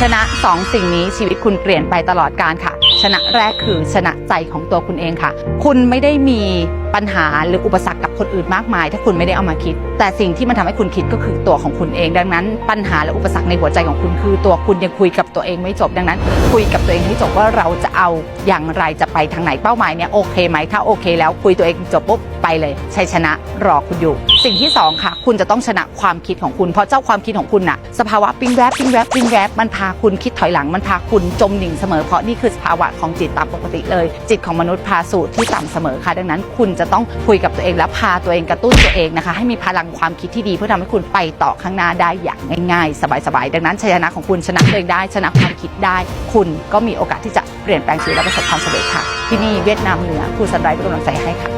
ชนะสองสิ่งนี้ชีวิตคุณเปลี่ยนไปตลอดการค่ะ ชนะแรกคือชนะใจของตัวคุณเองค่ะ คุณไม่ได้มีปัญหาหรืออุปสรรคกับคนอื่นมากมาย ถ้าคุณไม่ได้เอามาคิด แต่สิ่งที่มันทำให้คุณคิดก็คือตัวของคุณเอง ดังนั้น ปัญหาและอุปสรรคในหัวใจของคุณคือ ตัวคุณยังคุยกับตัวเองไม่จบดังนั้น คุยกับตัวเองให้จบว่าเราจะเอาอย่างไรจะไปทางไหนเป้าหมายเนี่ยโอเคไหมถ้าโอเค แล้วคุยตัวเองจบปุ๊บไปเลยชัยชนะรอคุณอยู่ สิ่งที่สองค่ะ คุณจะต้องชนะความคิดของคุณเพราะเจ้าความคิดของคุณน่ะสภาวะปิ้งแวบปิ้งแวบปิ้งแวบมันพาคุณคิดถอยหลังมันพาคุณจมดิ่งเสมอเพราะนี่คือสภาวะของจิตตามปกติเลย จิตของมนุษย์พาสู่ที่ต่ำเสมอค่ะ ดังนั้นคุณจะต้องคุยกับตัวเองและพาตัวเองกระตุ้นตัวเองนะคะ ให้มีพลังความคิดที่ดีเพื่อทำให้คุณไปต่อข้างหน้าได้อย่างง่ายๆ สบายๆ ดังนั้นชัยชนะของคุณชนะตัวเองได้ชนะความคิดได้ คุณก็มีโอกาสที่จะเปลี่ยนแปลงชีวิตและประสบความสำเร็จค่ะ ที่นี่เวียดนามเหนือครูสันไรเป็นกำลังใจให้ค่ะ